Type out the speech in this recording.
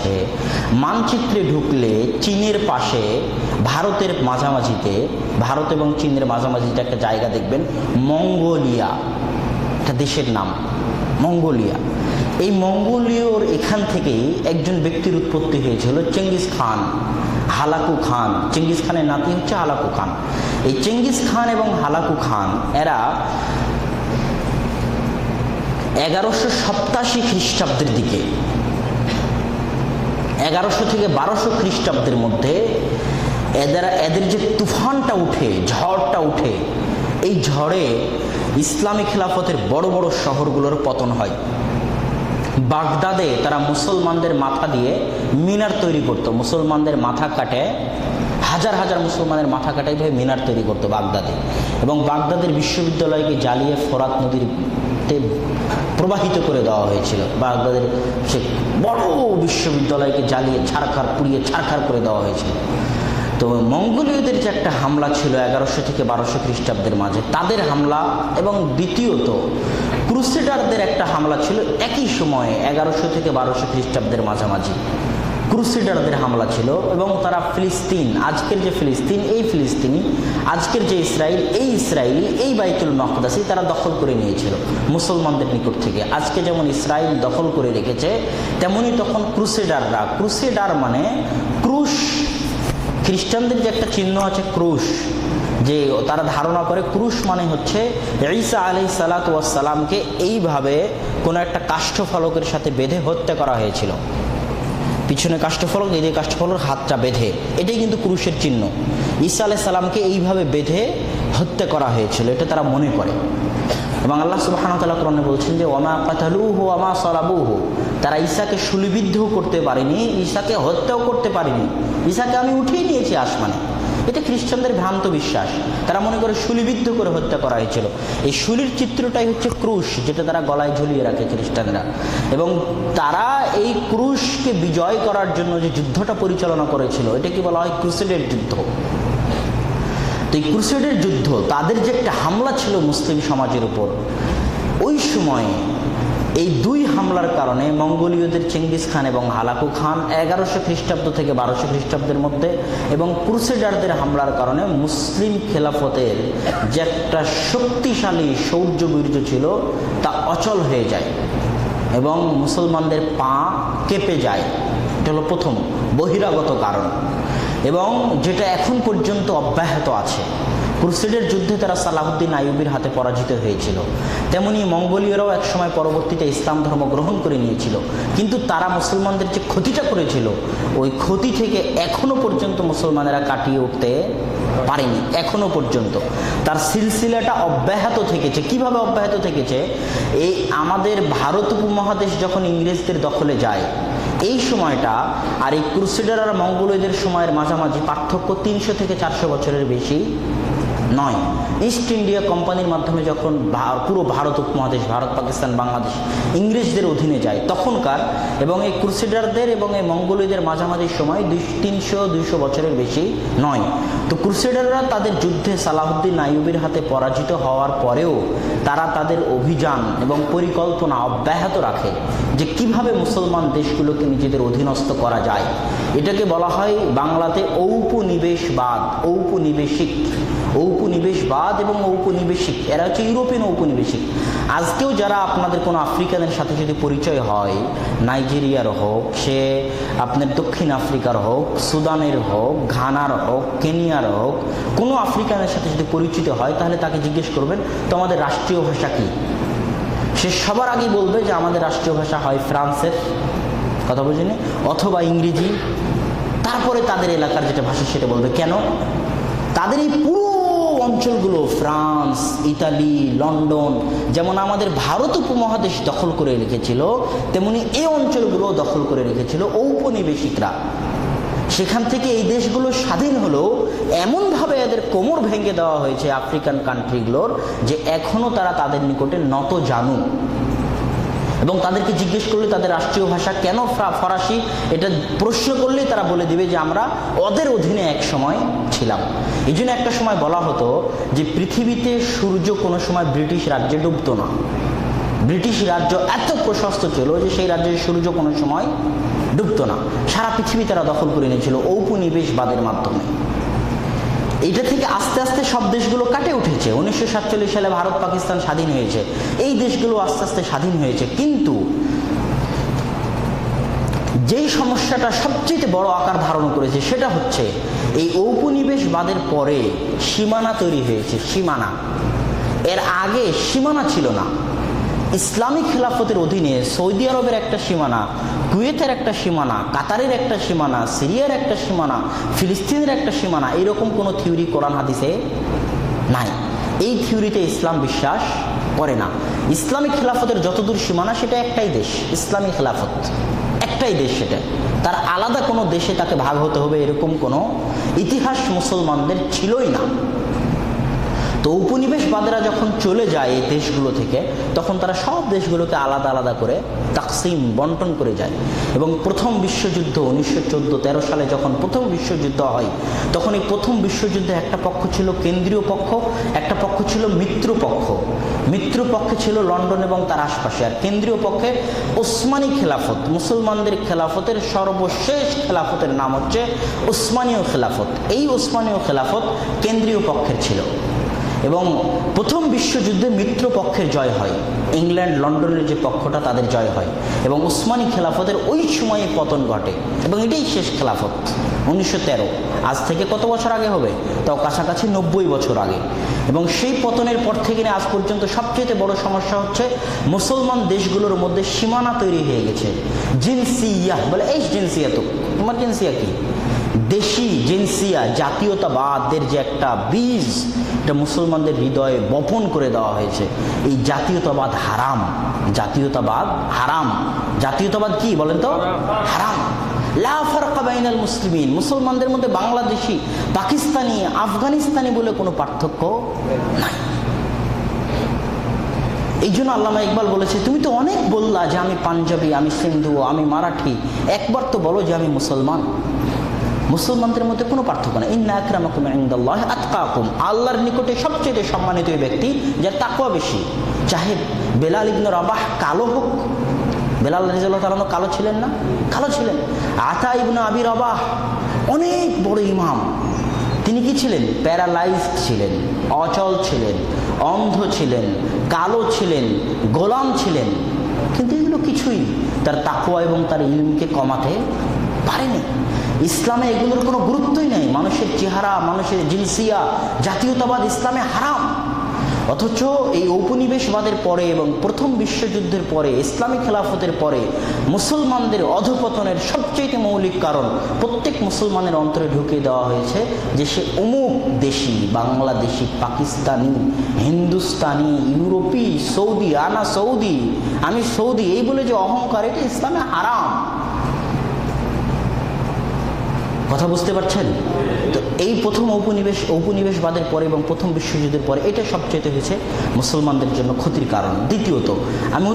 হচ্ছে মানচিত্রে ঢুকলে চীনের পাশে ভারতের মাঝামাঝিতে, ভারত এবং চীনের মাঝামাঝিতে একটা জায়গা দেখবেন, মঙ্গোলিয়া। একটা দেশের নাম, মঙ্গোলিয়া। এই মঙ্গোলীয়র এখান থেকেই একজন ব্যক্তির উৎপত্তি হয়েছিল Genghis Khan, Hulagu Khan. Genghis খানের নাতি হচ্ছে হালাকু খান। এই চেঙ্গিস খান এবং হালাকু খান, এরা এগারোশো সপ্তাশি খ্রিস্টাব্দের দিকে এগারোশো থেকে বারোশো খ্রিস্টাব্দের মধ্যে এদের এদের যে তুফানটা উঠে, ঝড়টা উঠে, এই ঝড়ে ইসলামী খেলাফতের বড় বড় শহরগুলোর পতন হয়। বাগদাদে তারা মুসলমানদের মাথা দিয়ে মিনার তৈরি করত। মুসলমানদের মাথা কাটে, হাজার হাজার মুসলমানের মাথা কাটে এইভাবে মিনার তৈরি করতো বাগদাদে। এবং বাগদাদের বিশ্ববিদ্যালয়কে জ্বালিয়ে ফোরাত নদীরতে প্রবাহিত করে দেওয়া হয়েছিল। বাগদাদের সে বড় বিশ্ববিদ্যালয়কে জ্বালিয়ে ছাড়খার পুড়িয়ে ছাড়খার করে দেওয়া হয়েছিল। তো মঙ্গোলীয়দের যে একটা হামলা ছিল এগারোশো থেকে বারোশো খ্রিস্টাব্দের মাঝে, তাদের হামলা এবং দ্বিতীয়ত ক্রুসেডারদের একটা হামলা ছিল একই সময়ে এগারোশো থেকে বারোশো খ্রিস্টাব্দের মাঝামাঝি। ক্রুসেডারদের হামলা ছিল এবং তারা ফিলিস্তিন, আজকের যে ফিলিস্তিন, এই ফিলিস্তিনি, আজকের যে ইসরায়েল এই ইসরায়েলি এই বাইতুল মকদাসি তারা দখল করে নিয়েছিল মুসলমানদের নিকট থেকে। আজকে যেমন ইসরায়েল দখল করে রেখেছে, তেমনি তখন ক্রুসেডাররা, ক্রুসেডার মানে ক্রুশ, খ্রিস্টানদের যে একটা চিহ্ন আছে ক্রুশ, যে তারা ধারণা করে ক্রুশ মানে হচ্ছে ঈসা আলি সালাতামকে এইভাবে কোনো একটা কাষ্ঠফলকের সাথে বেঁধে হত্যা করা হয়েছিল। পিছনে কাষ্ঠফলক এদের কাষ্ঠফলক হাতটা বেঁধে, এটাই কিন্তু ক্রুশের চিহ্ন। ঈসা আলাই সালামকে এইভাবে বেঁধে হত্যা করা হয়েছিল, এটা তারা মনে করে। এবং আল্লাহ সুবাহানতাল্লাহ কোরআনে বলছেন যে ওমা কাতালু হো আমা সরাবু হো তারা ঈশাকে সুলিবিদ্ধও করতে পারেনি ঈশাকে হত্যাও করতে পারেনি। ঈশাকে আমি উঠিয়ে নিয়েছি আসমানে। এটা খ্রিস্টানদের ভ্রান্ত বিশ্বাস। তারা মনে করে শুলিবিদ্ধ করে হত্যা করা হয়েছিল। এই শুলির চিত্রটাই হচ্ছে ক্রুশ, যেটা তারা গলায় ঝুলিয়ে রাখে খ্রিস্টানরা। এবং তারা এই ক্রুশকে বিজয় করার জন্য যে যুদ্ধটা পরিচালনা করেছিল, এটাকে বলা হয় ক্রুসেডের যুদ্ধ। তো এই ক্রুসেডের যুদ্ধ, তাদের যে একটা হামলা ছিল মুসলিম সমাজের উপর, ওই সময়ে এই দুই হামলার কারণে মঙ্গোলীয়দের চেঙ্গিস খান এবং হালাকু খান এগারোশো খ্রিস্টাব্দ থেকে বারোশো খ্রিস্টাব্দের মধ্যে এবং ক্রুসেডারদের হামলার কারণে মুসলিম খেলাফতের যে একটা শক্তিশালী শৌর্য বীর্য ছিল, তা অচল হয়ে যায় এবং মুসলমানদের পা কেঁপে যায়। এটা হলো প্রথম বহিরাগত কারণ এবং যেটা এখন পর্যন্ত অব্যাহত আছে। ক্রুসেডের যুদ্ধে তারা সালাহুদ্দিন আইয়ুবির হাতে পরাজিত হয়েছিল। তেমনি মঙ্গোলীয়রাও একসময় পরবর্তীতে ইসলাম ধর্ম গ্রহণ করে নিয়েছিল। কিন্তু তারা মুসলমানদের যে ক্ষতিটা করেছিল, ওই ক্ষতি থেকে এখনও পর্যন্ত মুসলমানেরা কাটিয়ে উঠতে পারেনি, এখনও পর্যন্ত। তার সিলসিলাটা অব্যাহত থেকেছে। কীভাবে অব্যাহত থেকেছে? এই আমাদের ভারত উপমহাদেশ যখন ইংরেজদের দখলে যায়, এই সময়টা আর এই ক্রুসেডার আর মঙ্গোলয়দের সময়ের মাঝামাঝি পার্থক্য তিনশো থেকে চারশো বছরের বেশি নয়। ইস্ট ইন্ডিয়া কোম্পানির মাধ্যমে যখন পুরো ভারত উপমহাদেশ, ভারত, পাকিস্তান, বাংলাদেশ ইংরেজদের অধীনে যায়, তখনকার এবং এই ক্রুসেডারদের এবং এই মঙ্গোলীয়দের মাঝামাঝি সময় দুই, তিনশো, দুইশো বছরের বেশি নয়। তো ক্রুসেডাররা তাদের যুদ্ধে সালাহুদ্দিন আইয়ুবের হাতে পরাজিত হওয়ার পরেও তারা তাদের অভিযান এবং পরিকল্পনা অব্যাহত রাখে যে কীভাবে মুসলমান দেশগুলোকে নিজেদের অধীনস্থ করা যায়। এটাকে বলা হয় বাংলাতে ঔপনিবেশবাদ, ঔপনিবেশিক। ঔপনিবেশবাদ এবং ঔপনিবেশিক, এরা হচ্ছে ইউরোপিয়ান ঔপনিবেশিক। আজকেও যারা আপনাদের কোনো আফ্রিকানের সাথে যদি পরিচয় হয়, নাইজেরিয়ার হোক, সে আপনার দক্ষিণ আফ্রিকার হোক, সুদানের হোক, ঘানার হোক, কেনিয়ার হোক, কোনো আফ্রিকানের সাথে যদি পরিচিত হয়, তাহলে তাকে জিজ্ঞেস করবেন, তো আমাদের রাষ্ট্রীয় ভাষা কী? সে সবার আগে বলবে যে আমাদের রাষ্ট্রীয় ভাষা হয় ফ্রান্সের, কথা বুঝিনি? অথবা ইংরেজি। তারপরে তাদের এলাকার যেটা ভাষা সেটা বলবে। কেন? তাদের এই পুরো অঞ্চলগুলো, ফ্রান্স, ইতালি, লন্ডন, যেমন আমাদের ভারত উপমহাদেশ দখল করে রেখেছিল, তেমনি এই অঞ্চলগুলো দখল করে রেখেছিল ঔপনিবেশিকরা। সেখান থেকে এই দেশগুলো স্বাধীন হলেও এমনভাবে এদের কোমর ভেঙে দেওয়া হয়েছে আফ্রিকান কান্ট্রিগুলোর যে এখনও তারা তাদের নিকটে নত জানু। এবং তাদেরকে জিজ্ঞেস করলে তাদের রাষ্ট্রীয় ভাষা কেন ফরাসি? এটা প্রশ্ন করলেই তারা বলে দিবে যে আমরা ওদের অধীনে এক সময় ছিলাম। এই জন্য একটা সময় বলা হতো যে পৃথিবীতে সূর্য কোনো সময় ব্রিটিশ রাজ্যে ডুবত না। ব্রিটিশ রাজ্য এত প্রশস্ত ছিল যে সেই রাজ্যের সূর্য কোনো সময় ডুবতো না। সারা পৃথিবী তারা দখল করে নিয়েছিল ঔপনিবেশবাদের মাধ্যমে। এইটা থেকে আস্তে আস্তে সব দেশগুলো কাটে উঠেছে। উনিশশো সাতচল্লিশ সালে ভারত পাকিস্তান স্বাধীন হয়েছে। এই দেশগুলো আস্তে আস্তে স্বাধীন হয়েছে। কিন্তু যেই সমস্যাটা সবচেয়ে বড় আকার ধারণ করেছে সেটা হচ্ছে, এই ঔপনিবেশবাদের পরে সীমানা তৈরি হয়েছে, সীমানা। এর আগে সীমানা ছিল না। ইসলামিক খেলাফতের অধীনে সৌদি আরবের একটা সীমানা, কুয়েতের একটা সীমানা, কাতারের একটা সীমানা, সিরিয়ার একটা সীমানা, ফিলিস্তিনের একটা সীমানা, এরকম কোনো থিওরি কোরআন হাদিসে নাই। এই থিওরিতে ইসলাম বিশ্বাস করে না। ইসলামিক খেলাফতের যতদূর সীমানা, সেটা একটাই দেশ ইসলামী খেলাফত। একটাই দেশ সেটা। তার আলাদা কোনো দেশে তাকে ভাগ হতে হবে, এরকম কোনো ইতিহাস মুসলমানদের ছিলই না। তো উপনিবেশবাদীরা যখন চলে যায় এই দেশগুলো থেকে, তখন তারা সব দেশগুলোকে আলাদা আলাদা করে তাকসিম বন্টন করে যায়। এবং প্রথম বিশ্বযুদ্ধ উনিশশো চোদ্দ তেরো সালে যখন প্রথম বিশ্বযুদ্ধ হয়, তখন এই প্রথম বিশ্বযুদ্ধে একটা পক্ষ ছিল কেন্দ্রীয় পক্ষ, একটা পক্ষ ছিল মিত্র পক্ষ। মিত্র পক্ষে ছিল লন্ডন এবং তার আশপাশে। আর কেন্দ্রীয় পক্ষে ওসমানী খেলাফত, মুসলমানদের খেলাফতের সর্বশেষ খেলাফতের নাম হচ্ছে ওসমানীয় খেলাফত। এই ওসমানীয় খেলাফত কেন্দ্রীয় পক্ষের ছিল। এবং প্রথম বিশ্বযুদ্ধে মিত্র পক্ষের জয় হয়। ইংল্যান্ড, লন্ডনের যে পক্ষটা তাদের জয় হয় এবং উসমানী খেলাফতের ওই সময়ে পতন ঘটে এবং এটাই শেষ খেলাফত, উনিশশো তেরো। আজ থেকে কত বছর আগে হবে? তাও কাছাকাছি নব্বই বছর আগে। এবং সেই পতনের পর থেকে আজ পর্যন্ত সবচেয়ে বড় সমস্যা হচ্ছে মুসলমান দেশগুলোর মধ্যে সীমানা তৈরি হয়ে গেছে। জিনসিয়া, বলে, এই জিনসিয়া তো, তোমার জিনসিয়া কি? দেশি জিনসিয়া জাতীয়তাবাদের যে একটা বীজ, এটা মুসলমানদের হৃদয়ে বপন করে দেওয়া হয়েছে। এই জাতীয়তাবাদ হারাম। জাতীয়তাবাদ হারাম। জাতীয়তাবাদ কি বলেন তো? হারাম। লা ফারকা বাইনাল মুসলিমিন। মুসলমানদের মধ্যে বাংলাদেশি, পাকিস্তানি, আফগানিস্তানি বলে কোনো পার্থক্য নাই। এই জন্য আল্লামা ইকবাল বলেছে, তুমি তো অনেক বললা যে আমি পাঞ্জাবি, আমি সিন্ধু, আমি মারাঠি। একবার তো বলো যে আমি মুসলমান। মুসলমানদের মধ্যে কোনো পার্থক্য নেই। ইন্না আকরামাকুম ইনদাল্লাহ আতকাকুম। আল্লাহর নিকটে সবচেয়ে সম্মানিত ব্যক্তি, যার তাকওয়া বেশি। চাহে বেলাল ইবনে রাবাহ কালো হোক। বেলাল রেজাল্লাহ তালানো কালো ছিলেন না? কালো ছিলেন। আতা ইবনে আবি রাবাহ, অনেক বড় ইমাম। তিনি কি ছিলেন? প্যারালাইজড ছিলেন, অচল ছিলেন, অন্ধ ছিলেন, কালো ছিলেন, গোলাম ছিলেন। কিন্তু এগুলো কিছুই তার তাকুয়া এবং তার ইলমকে কমাতে পারেনি। ইসলামে এগুলোর কোনো গুরুত্বই নেই। মানুষের চেহারা, মানুষের জিনসিয়া, জাতীয়তাবাদ ইসলামে হারাম। অথচ এই ঔপনিবেশবাদের পরে এবং প্রথম বিশ্বযুদ্ধের পরে, ইসলামী খেলাফতের পরে মুসলমানদের অধপতনের সবচেয়ে মৌলিক কারণ প্রত্যেক মুসলমানের অন্তরে ঢুকিয়ে দেওয়া হয়েছে যে সে অমুক দেশি, বাংলাদেশি, পাকিস্তানি, হিন্দুস্তানি, ইউরোপি, সৌদি, আনা সৌদি, আমি সৌদি, এই বলে যে অহংকার, এটা ইসলামে হারাম। কথা বুঝতে পারছেন? তো এই প্রথম ঔপনিবেশ ঔপনিবেশবাদের পরে এবং প্রথম বিশ্বযুদ্ধের পরে এটা সবচেয়ে হয়েছে মুসলমানদের জন্য ক্ষতির কারণ। দ্বিতীয়ত, আমি